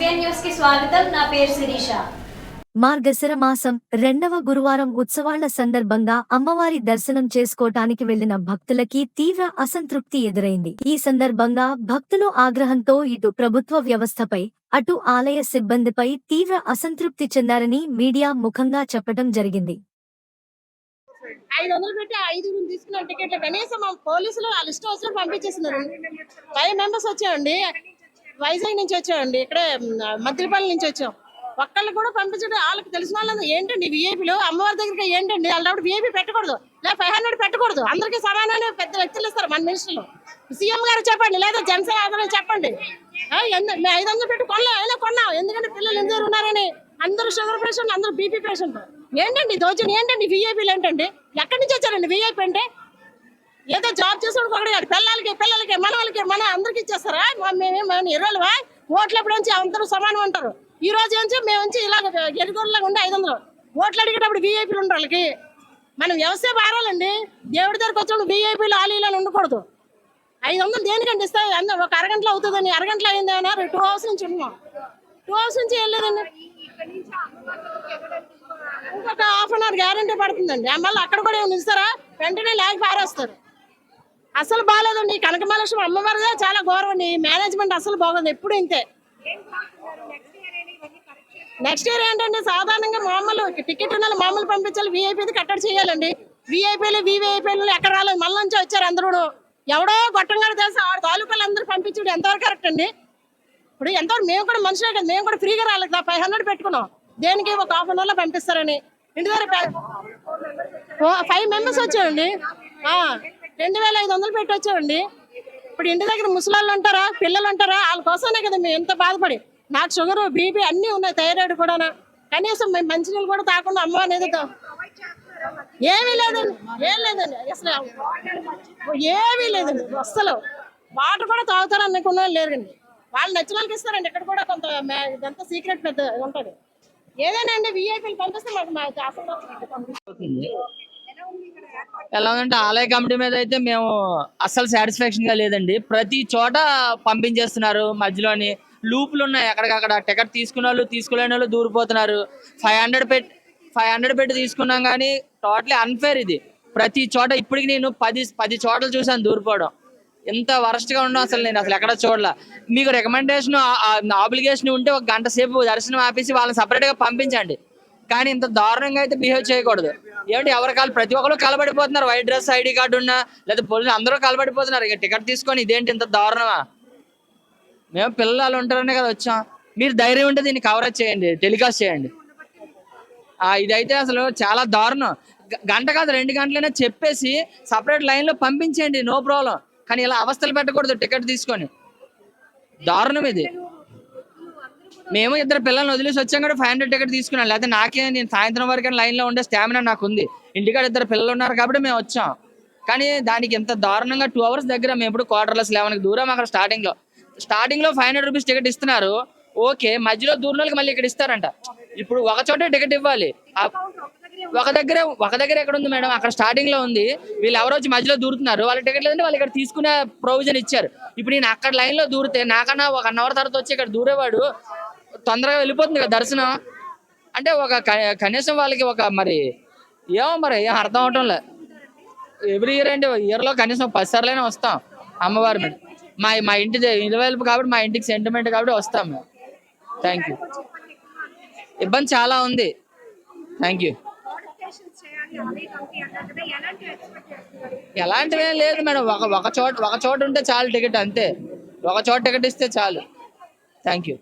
న్యూస్కి స్వాగతం. నా పేరు శిరీష. మార్గశిర మాసం రెండవ గురువారం ఉత్సవాల సందర్భంగా అమ్మవారి దర్శనం చేసుకోటానికి వెళ్ళిన భక్తులకి తీవ్ర అసంతృప్తి ఎదురైంది. ఈ సందర్భంగా భక్తులు ఆగ్రహంతో ఇటు ప్రభుత్వ వ్యవస్థపై అటు ఆలయ సిబ్బందిపై తీవ్ర అసంతృప్తి చెందారని మీడియా ముఖంగా చెప్పడం జరిగింది. ఐదు వందలు పెట్టి ఐదుగురు తీసుకున్న టికెట్లు. కనీసం మా పోలీసులు వాళ్ళ ఇష్టం వచ్చినట్టు పంపించేస్తున్నారు. ఫైవ్ మెంబర్స్ వచ్చామండి. వైజాగ్ నుంచి వచ్చామండి ఇక్కడే మ్, మద్దిలపల్లి నుంచి వచ్చాం. ఒక్కళ్ళు కూడా పంపించడం వాళ్ళకి తెలిసిన వాళ్ళు ఏంటండి విఐపీలు అమ్మవారి దగ్గరికి ఏంటండి? వాళ్ళు విఐపీ పెట్టకూడదు. లేదా ఫైవ్ హండ్రెడ్ పెట్టకూడదు. అందరికీ సమానమైన పెద్ద వ్యక్తులు ఇస్తారు మన మినిస్టర్లు. సీఎం గారు చెప్పండి లేదా జనసేన ఆధారం చెప్పండి. మేము ఐదు వందలు పెట్టి కొనలే అయినా కొన్నాం. ఎందుకంటే పిల్లలు ఎందుకు ఉన్నారని అందరూ షుగర్ పేషెంట్ అందరూ బీపీ పేషెంట్ ఏంటండి దోచని ఏంటండి విఐపీలు ఏంటండి? ఎక్కడి నుంచి వచ్చారండి విఐపీ అంటే? ఏదో జాబ్ చేసాడు ఒకటి పిల్లలకి పిల్లలకి మన వాళ్ళకి మన అందరికి ఇచ్చేస్తారా? మా- మేమేం ఇరవై ఓట్లప్పుడు నుంచి అందరూ సమానం అంటారు. ఈ రోజు నుంచి మేము నుంచి ఇలా ఎరుగురులాగా ఉండే ఐదు వందలు. ఓట్లు అడిగేటప్పుడు వీఐపీలు ఉండరు వాళ్ళకి. మనం వ్యవసాయ మారాలండి దేవుడి దగ్గరకు వచ్చినప్పుడు వీఐపీలు ఆలీలు ఉండకూడదు. ఐదు వందలు దేనికంటే ఇస్తే అందరూ ఒక అరగంటలో అవుతుందని. అరగంటలో అయింది అన్నారు టూ అవర్స్ నుంచి ఉన్నాం. టూ అవర్స్ నుంచి వెళ్ళలేదండి ఇంకొక హాఫ్ అన్ అవర్ గ్యారంటీ పడుతుందండి. మళ్ళీ అక్కడ కూడా ఏమైనా ఇస్తారా? వెంటనే లాగి పారేస్తారు అసలు బాగాలేదండి ఈ కనకమహాలక్ష్మి అమ్మవారిదే చాలా గౌరవం. మేనేజ్మెంట్ అసలు బాగోదు. ఎప్పుడు ఇంతే. నెక్స్ట్ ఇయర్ ఏంటంటే సాధారణంగా మామూలు టికెట్ ఉన్న మామూలు పంపించాలి వీఐపీది కట్టడి చేయాలండి. వీఐపీలు వీవీఐపీలు ఎక్కడ రాలేదు. మళ్ళీ నుంచి వచ్చారు అందరూ. ఎవడో గొట్టంగా తెలుసు? ఆ తాలూకాలు అందరూ పంపించుడు ఎంతవరకు కరెక్ట్ అండి? ఇప్పుడు ఎంతవరకు మేము కూడా మనుషులే కదా. మేము కూడా ఫ్రీగా రాలేదు. ఫైవ్ హండ్రెడ్ పెట్టుకున్నాం. దేనికి ఒక హాఫ్ అన్ అవర్లో పంపిస్తారని. ఇంటి దగ్గర ఫైవ్ మెంబర్స్ వచ్చామండి రెండు వేల ఐదు వందలు పెట్టొచ్చామండి. ఇప్పుడు ఇంటి దగ్గర ముసలాళ్ళు ఉంటారా పిల్లలు ఉంటారా వాళ్ళ కోసమే కదా మేము ఎంత బాధపడి. నాకు షుగర్ బీపీ అన్నీ ఉన్నాయి థైరాయిడ్ కూడా కనీసం మేము మంచినీళ్ళు కూడా తాకుండా అమ్మ అనేది ఏమీ లేదండి ఏం లేదండి. అసలు ఏమీ లేదండి అసలు వాటర్ కూడా తాగుతారు అనుకున్న వాళ్ళు లేరండి. వాళ్ళు నచ్చిన వాళ్ళకి ఇస్తారండి. ఇక్కడ కూడా కొంత ఇదంతా సీక్రెట్ పెద్ద ఉంటుంది. ఏదైనా అండి విఐపీలు పంపిస్తే మాకు మా అసలు ఎలా ఉందంటే ఆలయ కమిటీ మీద అయితే మేము అస్సలు సాటిస్ఫాక్షన్గా లేదండి. ప్రతి చోట పంపించేస్తున్నారు మధ్యలోని లూపులు ఉన్నాయి. ఎక్కడికక్కడ టికెట్ తీసుకున్న వాళ్ళు తీసుకోలేని వాళ్ళు దూరిపోతున్నారు. ఫైవ్ హండ్రెడ్ పెట్టి ఫైవ్ హండ్రెడ్ పెట్టి తీసుకున్నాం కానీ టోటలీ అన్ఫేర్ ఇది. ప్రతి చోట ఇప్పటికి నేను పది పది చోట్ల చూసాను దూరిపోవడం. ఎంత వరస్ట్గా ఉండడం అసలు నేను అసలు ఎక్కడ చూడలే. మీకు రికమెండేషన్ ఆబ్లిగేషన్ ఉంటే ఒక గంట సేపు దర్శనం ఆపేసి వాళ్ళని సపరేట్గా పంపించండి. కానీ ఇంత దారుణంగా అయితే బిహేవ్ చేయకూడదు. ఏమంటే ఎవరి కాలు ప్రతి ఒక్కరు కలబడిపోతున్నారు. వైట్ డ్రెస్ ఐడి కార్డు ఉన్నా లేదా పోలీసులు అందరూ కలబడిపోతున్నారు. ఇక టికెట్ తీసుకొని ఇదేంటి ఇంత దారుణమా? మేము పిల్లలు ఉంటారనే కదా వచ్చాం. మీరు ధైర్యం ఉంటే దీన్ని కవరేజ్ చేయండి టెలికాస్ట్ చేయండి. ఇదైతే అసలు చాలా దారుణం. గంట కాదు రెండు గంటలైనా చెప్పేసి సపరేట్ లైన్లో పంపించేయండి నో ప్రాబ్లం కానీ ఇలా అవస్థలు పెట్టకూడదు టికెట్ తీసుకొని. దారుణం ఇది. మేము ఇద్దరు పిల్లల్ని వదిలేసి వచ్చాం కూడా ఫైవ్ హండ్రెడ్ టికెట్ తీసుకున్నాం. లేకపోతే నాకే నేను సాయంత్రం వరకు లైన్లో ఉండే స్టామినా నాకు ఉంది ఇంటికాడ ఇద్దరు పిల్లలు ఉన్నారు కాబట్టి మేము వచ్చాం. కానీ దానికి ఎంత దారుణంగా టూ అవర్స్ దగ్గర మేము ఇప్పుడు క్వార్టర్లెస్ లెవెన్కి దూరం అక్కడ స్టార్టింగ్లో స్టార్టింగ్లో ఫైవ్ హండ్రెడ్ రూపీస్ టికెట్ ఇస్తున్నారు. ఓకే మధ్యలో దూరం వాళ్ళకి మళ్ళీ ఇక్కడ ఇస్తారంట. ఇప్పుడు ఒక చోటే టికెట్ ఇవ్వాలి. ఒక దగ్గర ఒక దగ్గర ఎక్కడ ఉంది మేడం? అక్కడ స్టార్టింగ్లో ఉంది. వీళ్ళు ఎవరో వచ్చి మధ్యలో దూరుతున్నారు. వాళ్ళ టికెట్ లేదంటే వాళ్ళు ఇక్కడ తీసుకునే ప్రొవిజన్ ఇచ్చారు. ఇప్పుడు నేను అక్కడ లైన్లో దూరితే నాకన్నా ఒక వన్ అవర్ తర్వాత వచ్చి ఇక్కడ దూరేవాడు. తొందరగా వెళ్ళిపోతుంది కదా దర్శనం. అంటే ఒక కనీసం వాళ్ళకి ఒక మరి ఏమో మరి ఏం అర్థం అవటం లే. ఎవ్రీ ఇయర్ అంటే ఇయర్లో కనీసం పది సార్లైనా వస్తాం అమ్మవారి మీద. మా మా ఇంటి ఇలవైపు కాబట్టి మా ఇంటికి సెంటిమెంట్ కాబట్టి వస్తాం మేము. థ్యాంక్ యూ ఇబ్బంది చాలా ఉంది. థ్యాంక్ యూ ఎలాంటివి ఏం లేదు మేడం. ఒక ఒక చోట ఒక చోట ఉంటే చాలు టికెట్ అంతే. ఒక చోట టికెట్ ఇస్తే చాలు. Thank you